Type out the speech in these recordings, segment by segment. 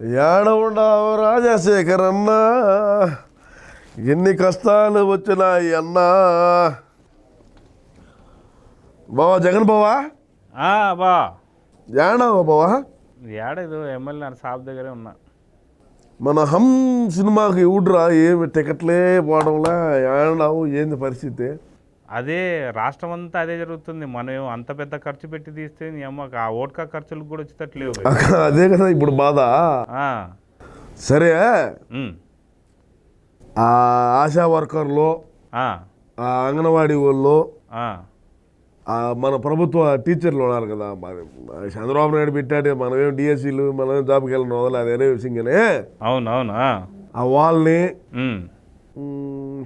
ఏడవుండవు రాజశేఖర్ అన్నా ఎన్ని కష్టాలు వచ్చినాయి అన్నా? బావా జగన్ బావా? ఆ, బా. ఏడావా బావా? ఏడేదో ఎమ్మెల్యే షాప్ దగ్గరే ఉన్నా. మన హమ్ సినిమాకి ఊడ్రా ఏమి టికెట్లే పోవడంలా? ఏడావు ఏంది పరిస్థితి? అదే రాష్ట్రం అంతా అదే జరుగుతుంది. మనం అంత పెద్ద ఖర్చు పెట్టి తీస్తే నీ ఆ ఓట్కా ఖర్చులకు కూడా వచ్చేటట్లేవు అదే కదా ఇప్పుడు బాధ. సరే ఆశా వర్కర్లు అంగన్వాడీ వాళ్ళు మన ప్రభుత్వ టీచర్లు ఉన్నారు కదా. మరి చంద్రబాబు నాయుడు పెట్టాడు మనమేం డిఎస్సీలు మనమేం జాబ్కి వెళ్ళిన వదల అదే విషయం కానీ అవును అవును ఆ, ఆ వాళ్ళని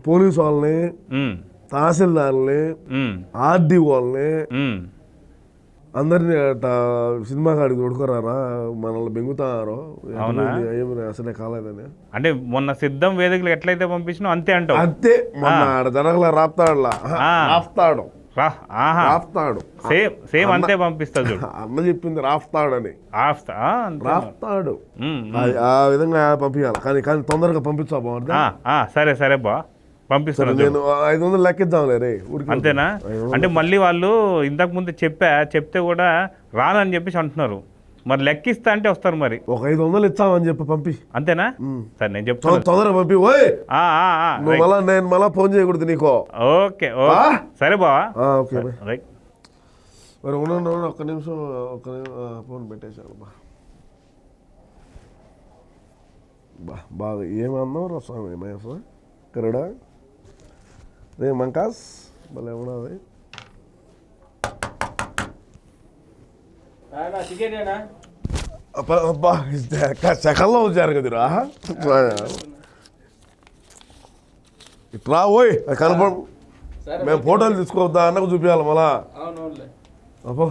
పోలీసు వాళ్ళని తహసీల్దార్ని ఉమ్, ఆర్డీ వాళ్ళని ఉమ్. అందరినీ సినిమా కాడికి తొడుకురారా? మనల్ని బెంగుతారు? అసలే కాలేదని. అంటే మొన్న సిద్ధం వేదికలు ఎట్లయితే పంపించినావు అంతే అంటావు? అంతే మొన్న ఆడ జరగల రాప్తాడులా? ఆ. రాఫ్తాడు రాఫ్తాడు సేమ్ సేమ్ అంతే పంపిస్తా చూడు. అన్న చెప్పింది. రాఫ్తాడు ఉమ్. అది ఆ విధంగా పంపించాలి. కానీ కానీ తొందరగా పంపించా సరే సరే బా. పంపిస్తాను. నేను ఐదు వందలు లెక్కిద్దాంలే రే అంతేనా? అంటే మళ్ళీ వాళ్ళు ఇంతకు ముందు చెప్పా చెప్తే కూడా రానని చెప్పేసి అంటున్నారు. మరి లెక్కిస్తా అంటే వస్తారు మరి. ఒక ఐదు వందలు ఇచ్చామని చెప్పి పంపి. అంతేనా? సరే నేను చెప్తాను. తొందరగా పంపి ఓయ్. మళ్ళా నేను మళ్ళా ఫోన్ చేయకూడదు నీకో. ఓకే? సరే బావా. Okay right. మరి ఉండండి, ఒక్క నిమిషం ఒక్క నిమిషం ఆ, ఫోన్ పెట్టేశాను బా. బాగా ఏమన్నావు రా స్వామి మహేష్ కరడా? రే మంకాస్ భలే ఉన్నది అబ్బా, సెకల్లో వచ్చారు కదరా ఇట్లా పోయి అది కనపడ మేము ఫోటోలు తీసుకోవద్దా అన్నకు చూపించాలి మళ్ళా అబ్బో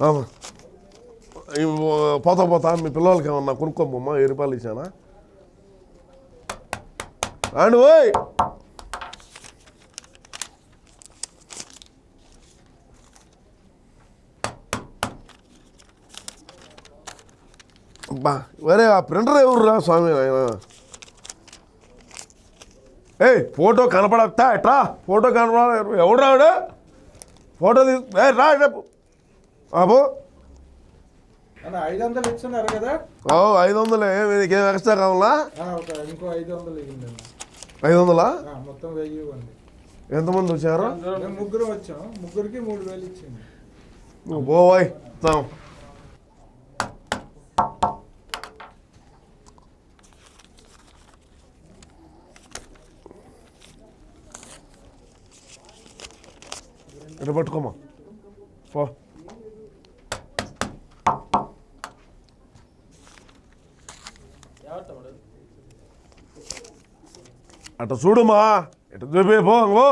ఓ- పోతా పోతా మీ పిల్లలకి ఏమన్నా కొనుక్కోమ్మా ఏ రూపాయలు ఇచ్చానా? అండ్ ఓయ్! బా వరే ఆ ప్రింటర్ ఎవర్రా స్వామి ఆయన? ఏయ్ ఫోటో కనపడతా ఎట్రా? ఫోటో కనపడ ఎవడు రాడు ఫోటో తీసు రా రేపు. బాబు ఐదు వందలు ఇస్తున్నారు కదా? ఓ ఐదు వందలు ఏమి నీకేం ఎక్స్ట్రా కావాలా ఇంకో ఐదు వందలు ఇవ్వండి. ఐదు వందలా మొత్తం వెయ్యి ఇవ్వండి. ఎంతమంది వచ్చారు? ముగ్గురు వచ్చాం. ముగ్గురికి మూడు వేలు ఇచ్చింది. నువ్వు పోవాయ్ తాం ఇటు పట్టుకోమా? అటు చూడుమా ఇటు చూపి పో ఇంకో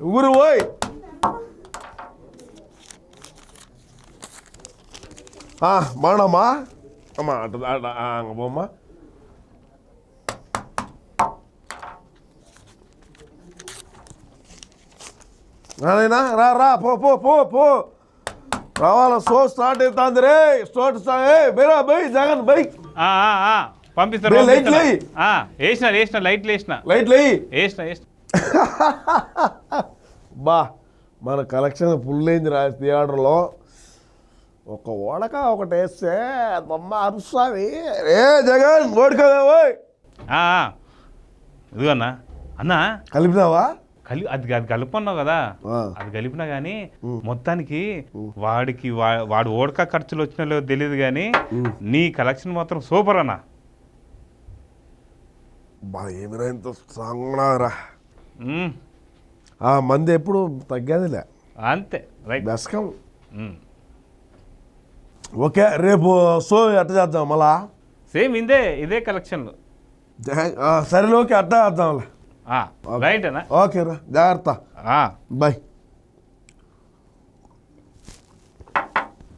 ఊరు పోయ్ ఆ, బాగున్నామ్మా అమ్మా అటు అటు, ఆ, అంగ పోమ్మా నాయనా రా రా పో పో పో పో రావాల షో స్టార్ట్ అవుతుంది రే స్టార్ట్ ఏ బేరా బై జగన్ బై ఆ, ఆ, ఆ, పంపిస్తారు బే, లైట్ పంపిస్తారు. లేయ్. ఆ, వేసిన వేసిన లైట్లు వేసిన లైట్ లేయి. వేసిన వేసిన. బా మన కలెక్షన్ ఫుల్ అయింది రా థియేటర్లో ఒక ఓడక ఒకటి వేస్తే బొమ్మ అరుస్తుంది. ఏ జగన్ ఓడికదా ఓయ్. ఆ, ఆ. ఇదిగో అన్న. అన్న. కలిపినావా? కలి అది అది కలుపున్నావు కదా. అది కలిపినా కానీ మొత్తానికి వాడికి వాడు ఓడక ఖర్చులు వచ్చినా లేదో తెలియదు కానీ నీ కలెక్షన్ మాత్రం సూపర్ అన్న. బా ఏమిరా ఇంత స్ట్రాంగ్ రా మ్మ్. ఆ మంది ఎప్పుడు తగ్గేదిలే. అంతే రైట్. బెస్కం. ఓకే రేపు షో ఎట్ట చేద్దాం మళ్ళా? సేమ్ ఇదే ఇదే కలెక్షన్లు. జగన్ ఆ, సరేలే ఓకే అట్ట చేద్దాంలే. ఆ, రైట్ అన్న ఓకే రా జాగ్రత్త. బాయ్.